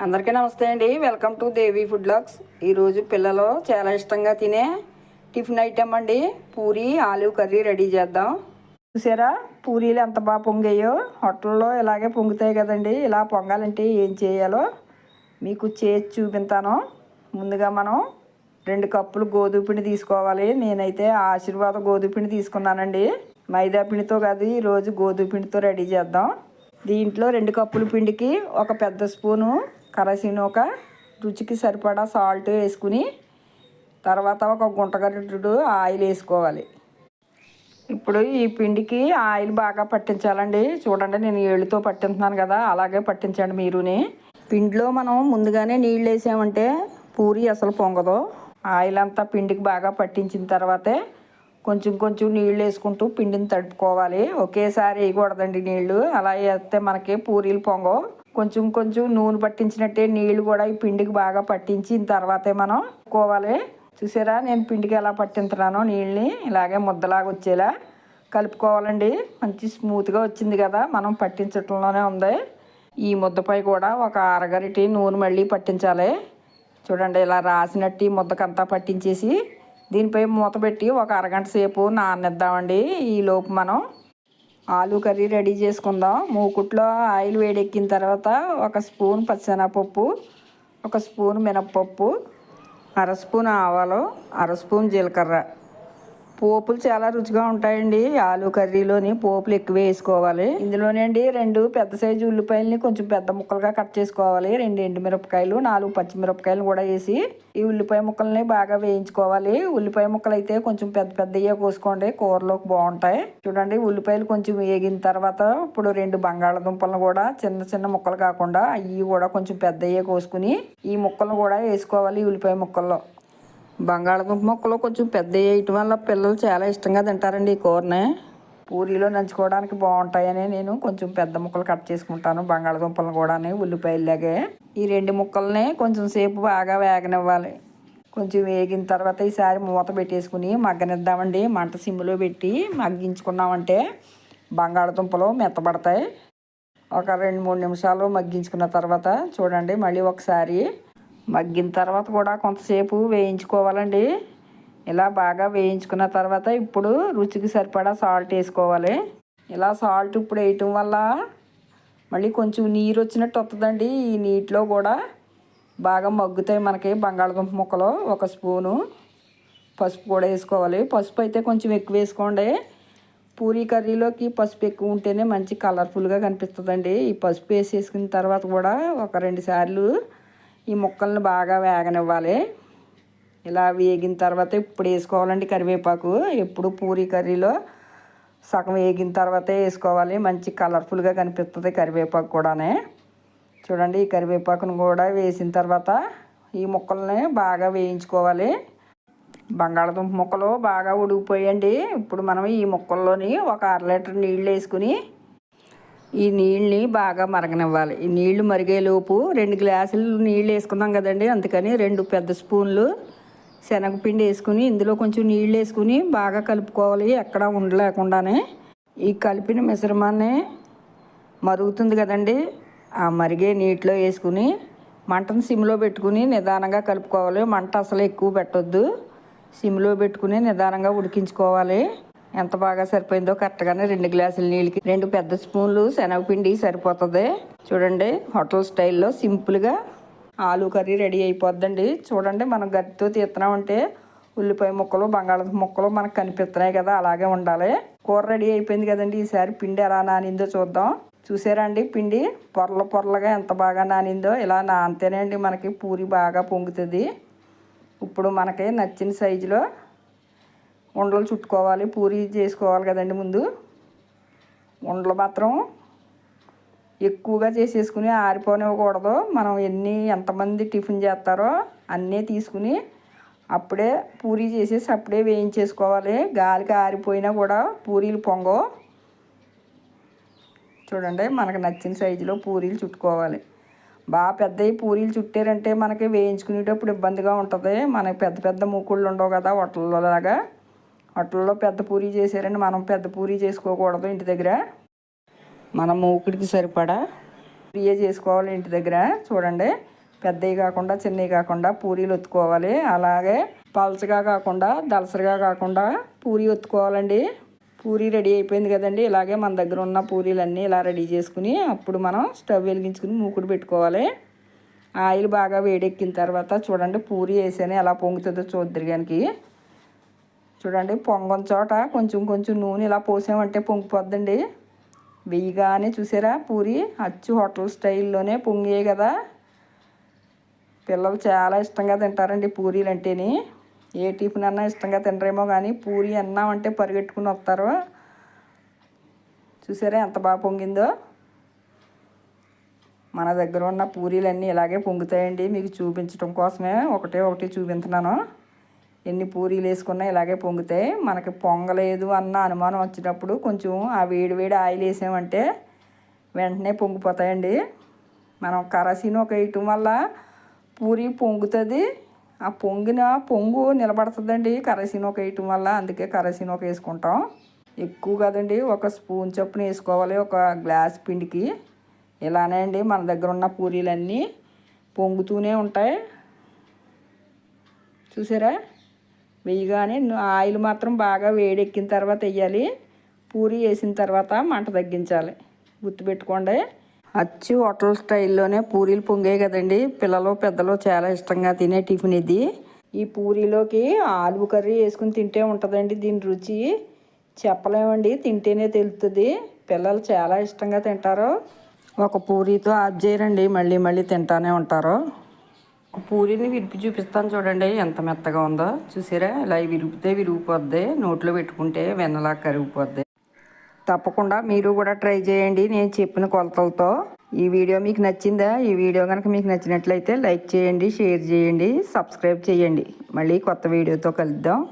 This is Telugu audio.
అందరికీ నమస్తే అండి. Welcome to Devi food blogs ఈరోజు పిల్లలు చాలా ఇష్టంగా తినే టిఫిన్ ఐటెం అండి. పూరి ఆలివ్ కర్రీ రెడీ చేద్దాం. చూసారా? పూరీలు ఎంత బాగా పొంగాయో. హోటల్లో ఇలాగే పొంగుతాయి కదండి. ఇలా పొంగాలంటే ఏం చేయాలో మీకు చేసి చూపిస్తాను. ముందుగా మనం రెండు కప్పులు గోధుమ పిండి తీసుకోవాలి. నేనైతే ఆశీర్వాద గోధుమ పిండి తీసుకున్నానండి. మైదా పిండితో కాదు ఈరోజు గోధుమ పిండితో రెడీ చేద్దాం. దీంట్లో రెండు కప్పుల పిండికి ఒక పెద్ద స్పూను కరసీనొక రుచికి సరిపడా సాల్ట్ వేసుకుని తర్వాత ఒక గుంటగడ్డు ఆయిల్ వేసుకోవాలి. ఇప్పుడు ఈ పిండికి ఆయిల్ బాగా పట్టించాలండి. చూడండి నేను ఏళ్ళుతో పట్టింటున్నాను కదా అలాగే పట్టించండి మీరుని. పిండిలో మనం ముందుగానే నీళ్ళు వేసామంటే పూరి అసలు పొంగదు. ఆయిల్ అంతా పిండికి బాగా పట్టించిన తర్వాతే కొంచెం కొంచెం నీళ్ళు వేసుకుంటూ పిండిని తడుపుకోవాలి. ఒకేసారి వేయకూడదండి నీళ్ళు. అలా వేస్తే మనకి పూరీలు పొంగవు. కొంచెం కొంచెం నూనె పట్టించినట్టే నీళ్ళు కూడా ఈ పిండికి బాగా పట్టించిన తర్వాతే మనం కోవాలి. చూసారా? నేను పిండికి ఎలా పట్టించున్నాను నీళ్ళని ఇలాగే ముద్దలాగా వచ్చేలా కలుపుకోవాలండి. మంచి స్మూత్గా వచ్చింది కదా? మనం పట్టించటంలోనే ఉంది. ఈ ముద్దపై కూడా ఒక అరగరిటి నూనె మళ్ళీ పట్టించాలి. చూడండి ఇలా రాసినట్టు ఈ ముద్దకంతా పట్టించేసి దీనిపై మూత పెట్టి ఒక అరగంట సేపు నాననిద్దామండి. ఈ లోపు మనం ఆలు కర్రీ రెడీ చేసుకుందాం. మూకుట్లో ఆయిల్ వేడెక్కిన తర్వాత ఒక స్పూన్ పచ్చెనపప్పు ఒక స్పూన్ మినప్పప్పు అర స్పూన్ ఆవాలు అర స్పూన్ జీలకర్ర. పోపులు చాలా రుచిగా ఉంటాయండి. ఆలు కర్రీలోని పోపులు ఎక్కువ వేసుకోవాలి. ఇందులోనండి రెండు పెద్ద సైజు ఉల్లిపాయలని కొంచెం పెద్ద ముక్కలుగా కట్ చేసుకోవాలి. రెండు ఎండుమిరపకాయలు నాలుగు పచ్చిమిరపకాయలు కూడా వేసి ఈ ఉల్లిపాయ ముక్కల్ని బాగా వేయించుకోవాలి. ఉల్లిపాయ ముక్కలు అయితే కొంచెం పెద్ద పెద్దయ్యే కోసుకోండి. కూరలోకి బాగుంటాయి. చూడండి ఉల్లిపాయలు కొంచెం వేగిన తర్వాత ఇప్పుడు రెండు బంగాళదుంపలను కూడా చిన్న చిన్న ముక్కలు కాకుండా అవి కూడా కొంచెం పెద్దయ్యే కోసుకుని ఈ ముక్కలను కూడా వేసుకోవాలి ఈ ఉల్లిపాయ ముక్కల్లో. బంగాళదుంప ముక్కలు కొంచెం పెద్ద వేయటం వల్ల పిల్లలు చాలా ఇష్టంగా తింటారండి ఈ కూరని. పూరీలో నంచుకోవడానికి బాగుంటాయని నేను కొంచెం పెద్ద ముక్కలు కట్ చేసుకుంటాను బంగాళదుంపలను కూడా ఉల్లిపాయలాగే ఈ రెండు ముక్కల్ని కొంచెం సేపు బాగా వేగనివ్వాలి. కొంచెం వేగిన తర్వాత ఈసారి మూత పెట్టేసుకుని మగ్గనిద్దామండి. మంట సిమ్లో పెట్టి మగ్గించుకున్నామంటే బంగాళదుంపలు మెత్తబడతాయి. ఒక రెండు మూడు నిమిషాలు మగ్గించుకున్న తర్వాత చూడండి మళ్ళీ ఒకసారి మగ్గిన తర్వాత కూడా కొంతసేపు వేయించుకోవాలండి. ఇలా బాగా వేయించుకున్న తర్వాత ఇప్పుడు రుచికి సరిపడా సాల్ట్ వేసుకోవాలి. ఇలా సాల్ట్ ఇప్పుడు వేయటం వల్ల మళ్ళీ కొంచెం నీరు వచ్చినట్టు వస్తుందండి ఈ నీటిలో కూడా బాగా మగ్గుతాయి మనకి బంగాళదుంప ముక్కలు. ఒక స్పూను పసుపు కూడా వేసుకోవాలి. పసుపు అయితే కొంచెం ఎక్కువ వేసుకోండి. పూరీ కర్రీలోకి పసుపు ఎక్కువ ఉంటేనే మంచి కలర్ఫుల్గా కనిపిస్తుందండి. ఈ పసుపు వేసేసుకున్న తర్వాత కూడా ఒక రెండు సార్లు ఈ ముక్కలను బాగా వేగనివ్వాలి. ఇలా వేగిన తర్వాత ఇప్పుడు వేసుకోవాలండి కరివేపాకు. ఎప్పుడు పూరీ కర్రీలో సగం వేగిన తర్వాతే వేసుకోవాలి. మంచి కలర్ఫుల్గా కనిపిస్తుంది కరివేపాకు కూడానే. చూడండి ఈ కరివేపాకును కూడా వేసిన తర్వాత ఈ ముక్కల్ని బాగా వేయించుకోవాలి. బంగాళదుంప ముక్కలు బాగా ఉడికిపోయండి. ఇప్పుడు మనం ఈ ముక్కల్లోని ఒక అర లీటర్ నీళ్ళు వేసుకుని ఈ నీళ్ళని బాగా మరగనివ్వాలి. ఈ నీళ్ళు మరిగేలోపు రెండు గ్లాసులు నీళ్ళు వేసుకున్నాం కదండి అందుకని రెండు పెద్ద స్పూన్లు శనగపిండి వేసుకుని ఇందులో కొంచెం నీళ్ళు వేసుకుని బాగా కలుపుకోవాలి. ఎక్కడా ఉండలేకుండానే ఈ కలిపిన మిశ్రమాన్ని మరుగుతుంది కదండి ఆ మరిగే నీటిలో వేసుకుని మంటను సిమ్లో పెట్టుకుని నిదానంగా కలుపుకోవాలి. మంట అసలు ఎక్కువ పెట్టొద్దు. సిమ్లో పెట్టుకుని నిదానంగా ఉడికించుకోవాలి. ఎంత బాగా సరిపోయిందో కరెక్ట్గానే రెండు గ్లాసుల నీళ్ళకి రెండు పెద్ద స్పూన్లు శనగపిండి సరిపోతుంది. చూడండి హోటల్ స్టైల్లో సింపుల్గా ఆలు కర్రీ రెడీ అయిపోద్దండి. చూడండి మనం గట్టితో తీస్తున్నామంటే ఉల్లిపాయ ముక్కలు బంగాళదుంప ముక్కలు మనకు కనిపిస్తున్నాయి కదా అలాగే ఉండాలి. కూర రెడీ అయిపోయింది కదండి ఈసారి పిండి ఎలా నానిందో చూద్దాం. చూసారా అండి పిండి? పొరల పొరలుగా ఎంత బాగా నానిందో ఇలా నానితేనే మనకి పూరి బాగా పొంగుతుంది. ఇప్పుడు మనకి నచ్చిన సైజులో ఉండలు చుట్టుకోవాలి పూరి చేసుకోవాలి కదండి ముందు. ఉండలు మాత్రం ఎక్కువగా చేసేసుకుని ఆరిపోనివ్వకూడదు. మనం ఎన్ని ఎంతమంది టిఫిన్ చేస్తారో అన్నీ తీసుకుని అప్పుడే పూరీ చేసేసి అప్పుడే వేయించేసుకోవాలి. గాలికి ఆరిపోయినా కూడా పూరీలు పొంగవు. చూడండి మనకు నచ్చిన సైజులో పూరీలు చుట్టుకోవాలి. బాగా పెద్దవి పూరీలు చుట్టారంటే మనకి వేయించుకునేటప్పుడు ఇబ్బందిగా ఉంటుంది. మనకి పెద్ద పెద్ద మూకుళ్ళు ఉండవు కదా హోటల్లో లాగా హోటల్లో పెద్ద పూరీ చేశారండి. మనం పెద్ద పూరి చేసుకోకూడదు ఇంటి దగ్గర. మన మూకుడికి సరిపడా పూరియే చేసుకోవాలి ఇంటి దగ్గర. చూడండి. పెద్దవి కాకుండా చిన్నవి కాకుండా పూరీలు ఒత్తుకోవాలి. అలాగే పల్చగా కాకుండా దలసరిగా కాకుండా పూరి ఒత్తుకోవాలండి. పూరి రెడీ అయిపోయింది కదండి. ఇలాగే మన దగ్గర ఉన్న పూరీలన్నీ ఇలా రెడీ చేసుకుని అప్పుడు మనం స్టవ్ వెలిగించుకుని మూకుడు పెట్టుకోవాలి. ఆయిల్ బాగా వేడెక్కిన తర్వాత చూడండి పూరి వేసాను. ఎలా పొంగుతుందో చూద్దరిగానికి చూడండి పొంగం చోట కొంచెం కొంచెం నూనె ఇలా పోసామంటే పొంగిపోద్దండి. వెయ్యిగానే చూసారా పూరి? అచ్చు హోటల్ స్టైల్లోనే పొంగే కదా. పిల్లలు చాలా ఇష్టంగా తింటారండి పూరీలు అంటేని ఏ టిఫిన్ అన్నా ఇష్టంగా తినరేమో కానీ పూరి అన్నామంటే పరిగెట్టుకుని వస్తారు. చూసారా ఎంత బాగా పొంగిందో? మన దగ్గర ఉన్న పూరీలన్నీ ఇలాగే పొంగుతాయండి. మీకు చూపించడం కోసమే ఒకటే ఒకటి చూపించున్నాను ఎన్ని పూరీలు వేసుకున్నా ఇలాగే పొంగుతాయి మనకి పొంగలేదు అన్న అనుమానం వచ్చినప్పుడు కొంచెం ఆ వేడి వేడి ఆయిల్ వేసామంటే వెంటనే పొంగిపోతాయండి. మనం కరసీని ఒక వేయటం వల్ల పూరి పొంగుతుంది. ఆ పొంగిన పొంగు నిలబడుతుందండి కరసీని ఒక వేయటం వల్ల అందుకే కరసీని ఒక వేసుకుంటాం. ఎక్కువ కదండి ఒక స్పూన్ చొప్పున వేసుకోవాలి ఒక గ్లాస్ పిండికి. ఇలానే అండి మన దగ్గర ఉన్న పూరీలన్నీ పొంగుతూనే ఉంటాయి. చూసారా? వేయగానే ఆయిల్ మాత్రం బాగా వేడెక్కిన తర్వాత వేయాలి. పూరి వేసిన తర్వాత మంట తగ్గించాలి. గుర్తుపెట్టుకోండి అచ్చు హోటల్ స్టైల్లోనే పూరీలు పొంగాయి కదండి. పిల్లలు పెద్దలు చాలా ఇష్టంగా తినే టిఫిన్ ఇది. ఈ పూరీలోకి ఆలు కర్రీ వేసుకుని తింటే ఉంటుందండి దీని రుచి. చెప్పలేమండి తింటేనే తెలుస్తుంది పిల్లలు చాలా ఇష్టంగా తింటారు. ఒక పూరీతో ఆఫ్ చేయరండి. మళ్ళీ మళ్ళీ తింటానే ఉంటారు. పూరిని విరిపి చూపిస్తాను చూడండి ఎంత మెత్తగా ఉందో. చూసారా? ఇలా విరిపితే విరిగిపోద్ది. నోట్లో పెట్టుకుంటే వెన్నలా కరిగిపోద్ది. తప్పకుండా మీరు కూడా ట్రై చేయండి నేను చెప్పిన కొలతలతో. ఈ వీడియో మీకు నచ్చిందా? ఈ వీడియో కనుక మీకు నచ్చినట్లయితే లైక్ చేయండి షేర్ చేయండి సబ్స్క్రైబ్ చేయండి. మళ్ళీ కొత్త వీడియోతో కలుద్దాం.